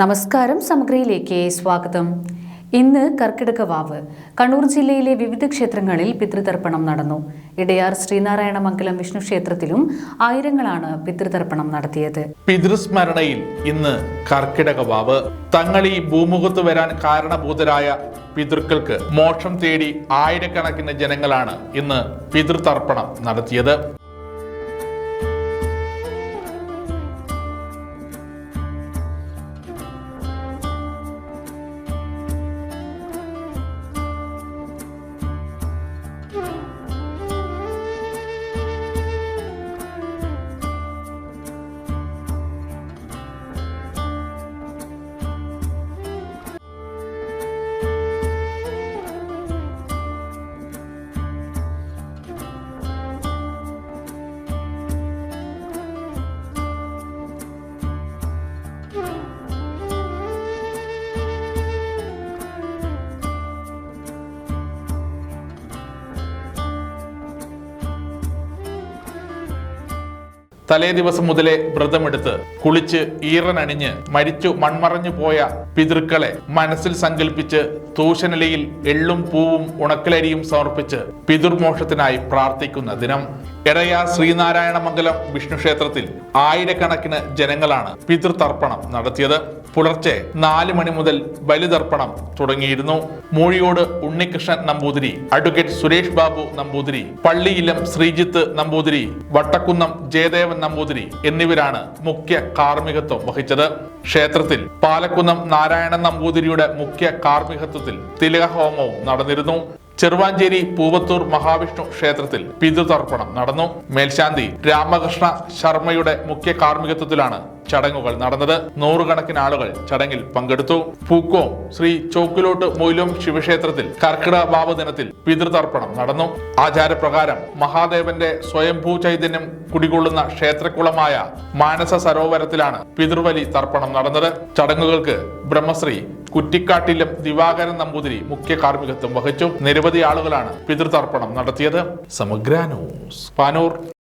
നമസ്കാരം സമഗ്രയിലേക്ക് സ്വാഗതം. ഇന്ന് കർക്കിടക വാവ് കണ്ണൂർ ജില്ലയിലെ വിവിധ ക്ഷേത്രങ്ങളിൽ പിതൃതർപ്പണം നടന്നു. ഇടയാർ ശ്രീനാരായണ മംഗലം വിഷ്ണു ക്ഷേത്രത്തിലും ആയിരങ്ങളാണ് പിതൃതർപ്പണം നടത്തിയത്. പിതൃസ്മരണയിൽ ഇന്ന് കർക്കിടക വാവ് തങ്ങൾ ഈ ഭൂമുഖത്ത് വരാൻ കാരണഭൂതരായ പിതൃക്കൾക്ക് മോക്ഷം തേടി ആയിരക്കണക്കിന് ജനങ്ങളാണ് ഇന്ന് പിതൃതർപ്പണം നടത്തിയത്. തലേ ദിവസം മുതലേ വ്രതമെടുത്ത് കുളിച്ച് ഈറനണിഞ്ഞ് മരിച്ചു മൺമറഞ്ഞു പോയ പിതൃക്കളെ മനസ്സിൽ സങ്കല്പിച്ച് തൂശനിലയിൽ എള്ളും പൂവും ഉണക്കലരിയും സമർപ്പിച്ച് പിതൃമോക്ഷത്തിനായി പ്രാർത്ഥിക്കുന്ന ദിനം. എടയാർ ശ്രീനാരായണ മംഗലം വിഷ്ണു ക്ഷേത്രത്തിൽ ആയിരക്കണക്കിന് ജനങ്ങളാണ് പിതൃതർപ്പണം നടത്തിയത്. പുലർച്ചെ നാല് മണി മുതൽ ബലിതർപ്പണം തുടങ്ങിയിരുന്നു. മൂഴിയോട് ഉണ്ണികൃഷ്ണൻ നമ്പൂതിരി അഡ്വക്കേറ്റ് സുരേഷ് ബാബു നമ്പൂതിരി പള്ളിയിലം ശ്രീജിത്ത് നമ്പൂതിരി വട്ടക്കുന്നം ജയദേവൻ നമ്പൂതിരി എന്നിവരാണ് മുഖ്യ കാർമ്മികത്വം വഹിച്ചത്. ക്ഷേത്രത്തിൽ പാലക്കുന്നം നാരായണൻ നമ്പൂതിരിയുടെ മുഖ്യ കാർമ്മികത്വത്തിൽ തിലകഹോമവും നടന്നിരുന്നു. ചെറുവാഞ്ചേരി പൂവത്തൂർ മഹാവിഷ്ണു ക്ഷേത്രത്തിൽ പിതൃതർപ്പണം നടന്നു. മേൽശാന്തി രാമകൃഷ്ണ ശർമ്മയുടെ മുഖ്യ കാർമ്മികത്വത്തിലാണ് ചടങ്ങുകൾ നടന്നത്. നൂറുകണക്കിന് ആളുകൾ ചടങ്ങിൽ പങ്കെടുത്തു. പൂക്കോം ശ്രീ ചോക്കിലോട്ട് മൊയിലും ശിവക്ഷേത്രത്തിൽ കർക്കിടക വാവ് ദിനത്തിൽ പിതൃതർപ്പണം നടന്നു. ആചാരപ്രകാരം മഹാദേവന്റെ സ്വയംഭൂ ചൈതന്യം കുടികൊള്ളുന്ന ക്ഷേത്രക്കുളമായ മാനസ സരോവരത്തിലാണ് പിതൃവലി തർപ്പണം നടന്നത്. ചടങ്ങുകൾക്ക് ബ്രഹ്മശ്രീ കുറ്റിക്കാട്ടിലും ദിവാകരൻ നമ്പൂതിരി മുഖ്യ കാർമ്മികത്വം വഹിച്ചു. നിരവധി ആളുകളാണ് പിതൃതർപ്പണം നടത്തിയത്. സമഗ്ര ന്യൂസ്. പാനൂർ.